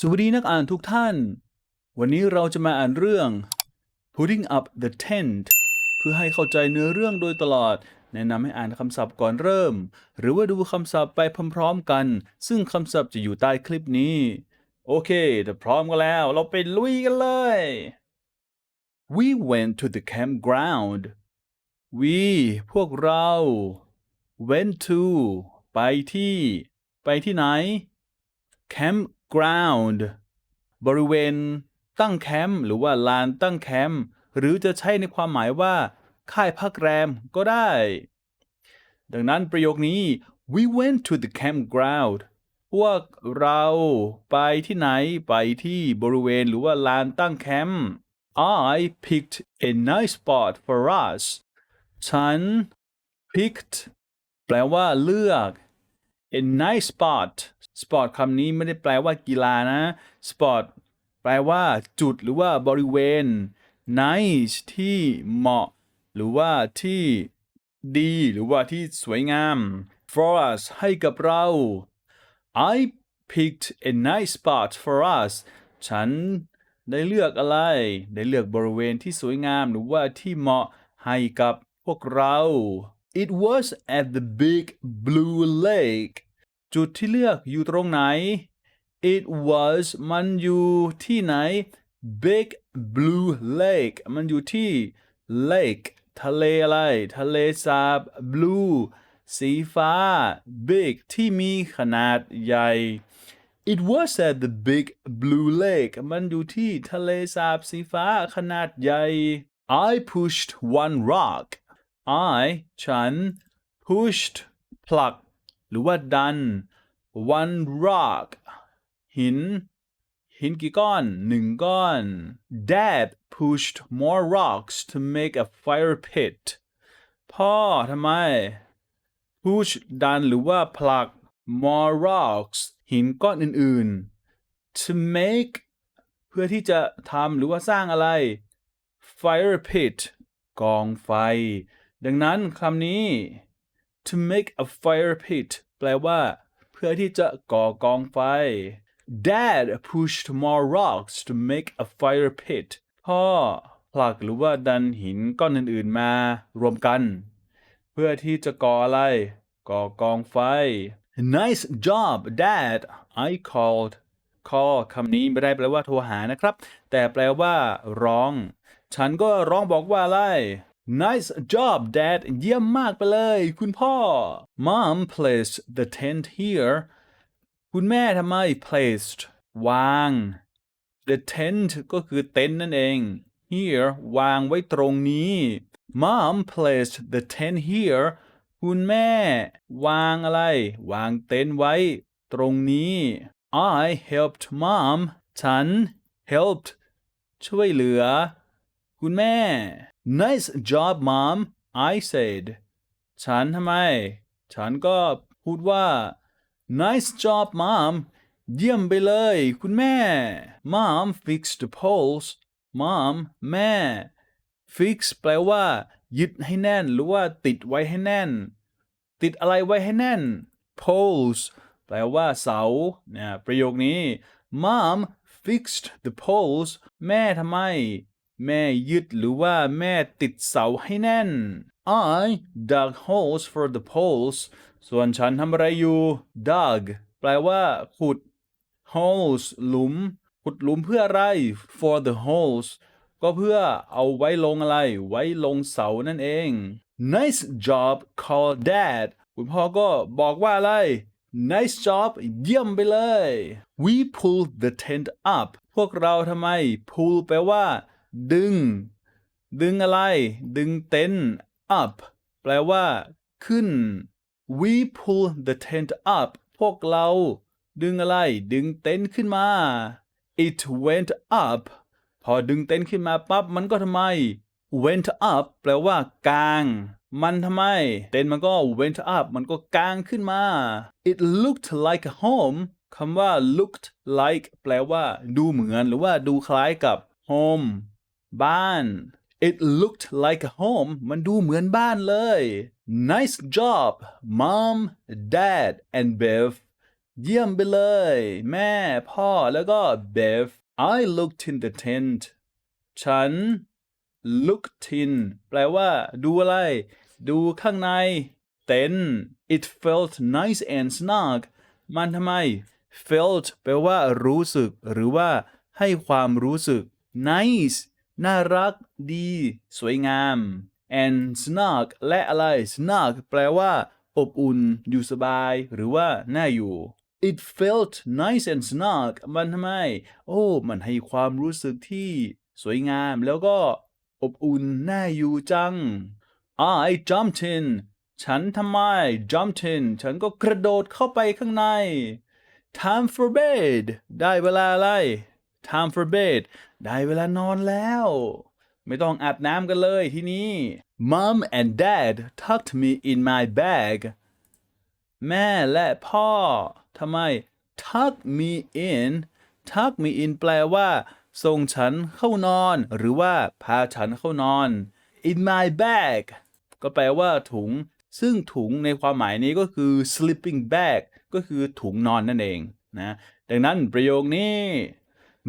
สวัสดีนักอ่านทุกท่าน วันนี้เราจะมาอ่านเรื่อง putting up the tent เพื่อให้เข้าใจเนื้อเรื่องโดยตลอด แนะนำให้อ่านคำศัพท์ก่อนเริ่ม หรือว่าดูคำศัพท์ไปพร้อมๆกัน ซึ่งคำศัพท์จะอยู่ใต้คลิปนี้ โอเคถ้าพร้อมกันแล้ว เราไปลุยกันเลย We went to the campground we พวกเรา went to ไปที่ ไปที่ไหน ground บริเวณ ตั้งแคมป์หรือว่าลานตั้งแคมป์หรือจะใช้ในความหมายว่า ค่ายพักแรมก็ได้ ดังนั้นประโยคนี้ we went to the campground พวกเราไปที่ไหนไปที่บริเวณหรือว่าลานตั้งแคมป์ I picked a nice spot for us ฉัน picked แปลว่าเลือก a nice spot spot คำนี้ไม่ได้แปลว่ากีฬานะ spot แปลว่าจุดหรือว่าบริเวณ nice ที่เหมาะ หรือว่าที่ดี หรือว่าที่สวยงาม for us ให้กับเรา I picked a nice spot for us ฉันได้เลือกอะไร ได้เลือกบริเวณที่สวยงามหรือว่าที่เหมาะให้กับพวกเรา It was at the big blue lake จุดที่เลือกอยู่ตรงไหน It was มันอยู่ที่ไหน Big blue lake มันอยู่ที่ lake ทะเลอะไร ทะเลสาบ blue สีฟ้า big ที่มีขนาดใหญ่ It was at the big blue lake มันอยู่ที่ทะเลสาบสีฟ้าขนาดใหญ่ I pushed one rock I ฉัน pushed ผลัก หรือว่าดัน one rock หิน หินกี่ก้อนหนึ่งก้อน Dad pushed more rocks to make a fire pit พ่อทำไม push ดันหรือว่าผลัก more rocks หินก้อนอื่นๆ to make เพื่อที่จะทำหรือว่าสร้างอะไร fire pit กองไฟ ดังนั้นคำนี้ to make a fire pit แปลว่า เพื่อที่จะก่อกองไฟ Dad pushed more rocks to make a fire pit พ่อผลักหรือว่าดันหินก้อนอื่นๆมารวมกัน เพื่อที่จะก่ออะไร ก่อกองไฟ Nice job Dad I called call คำนี้ไม่ได้แปลว่าโทรหานะครับ แต่แปลว่า ร้อง ฉันก็ร้องบอกว่าอะไร Nice job Dad เยี่ยมมากไปเลย คุณพ่อ Mom placed the tent here คุณแม่ทำไม placed วาง the tent ก็คือเต็นท์นั่นเอง here วางไว้ตรงนี้ Mom placed the tent here คุณแม่ วางอะไร วางเต็นท์ไว้ ตรงนี้ I helped mom ฉัน helped ช่วยเหลือ คุณแม่ Nice job mom I said ฉันทำไม ฉันก็พูดว่า Nice job mom เยี่ยมไปเลย คุณแม่ Mom fixed the poles Mom แม่ fix แปลว่า ยึดให้แน่น หรือว่า ติดไว้ให้แน่น ติดอะไรไว้ให้แน่น poles แปลว่าเสาเนี่ยประโยคนี้ Mom fixed the poles แม่ทำไม แม่ยึดหรือว่าแม่ติดเสาให้แน่น I dug holes for the poles ส่วนฉันทำอะไรอยู่ dug แปลว่า ขุด holes หลุม ขุดหลุมเพื่ออะไร for the holes ก็เพื่อเอาไว้ลงอะไร ไว้ลงเสานั่นเอง Nice job called dad คุณพ่อก็บอกว่าอะไร Nice job เยี่ยมไปเลย We pulled the tent up พวกเราทำไม pull แปลว่า ดึง ดึงอะไร ดึงเต็นท์ up แปลว่า ขึ้น We pull the tent up พวกเรา ดึงอะไร ดึงเต็นท์ขึ้นมา It went up พอดึงเต็นท์ขึ้นมาปั๊บมันก็ทำไม went up แปลว่ากาง มันทำไม เต็นท์มันก็ went up มันก็กางขึ้นมา It looked like a home คำว่า looked like แปลว่า ดูเหมือนหรือว่าดูคล้ายกับ home บ้าน It looked like a home มันดูเหมือนบ้านเลย Nice job Mom Dad and Bev เยี่ยมไปเลย แม่พ่อแล้วก็ Bev I looked in the tent ฉัน looked in แปลว่า ดูอะไร ดูข้างใน เต็น it felt nice and snug มันทำไม felt แปลว่ารู้สึก หรือว่าให้ความรู้สึก nice น่ารักดี สวยงาม and snug และอะไร snug แปลว่า อบอุ่น อยู่สบาย หรือว่าน่าอยู่ It felt nice and snug มันทำไม โอ้ มันให้ความรู้สึกที่สวยงาม แล้วก็ อบอุ่น น่าอยู่จัง I jumped in ฉันทำไม jumped in ฉันก็กระโดดเข้าไปข้างใน Time for bed ได้เวลาอะไร Time for bed ได้เวลานอนแล้ว ไม่ต้องอาบน้ำกันเลยที่นี่ Mom and Dad tucked me in my bag แม่และพ่อทำไม tuck me in tuck me in แปลว่าส่งฉันเข้านอน หรือว่าพาฉันเข้านอน in my bag ก็แปลว่าถุง ซึ่งถุงในความหมายนี้ก็คือ sleeping bag ก็คือถุงนอนนั่นเองนะ ดังนั้นประโยคนี้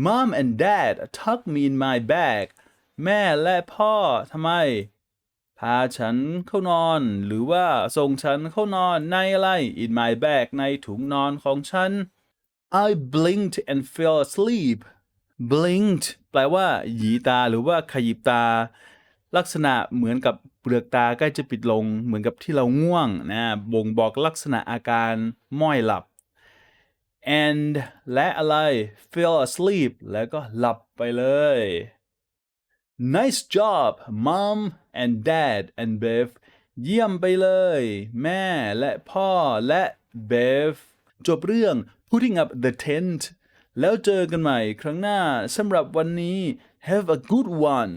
Mom and Dad tuck me in my bag แม่และพ่อทำไม พาฉันเข้านอน หรือว่าส่งฉันเข้านอนในอะไร in my bag ในถุงนอนของฉัน I blinked and fell asleep blinked แปลว่า หยีตาหรือว่าขยิบตา ลักษณะเหมือนกับเปลือกตาใกล้จะปิดลง เหมือนกับที่เราง่วงนะบ่งบอกลักษณะอาการม้อยหลับ and และอะไร fell asleep แล้วก็หลับไปเลย Nice job mom and dad and Bev เยี่ยมไปเลย แม่และพ่อและ Bev จบเรื่อง putting up the tent แล้วเจอกันใหม่ครั้งหน้าสำหรับวันนี้ have a good one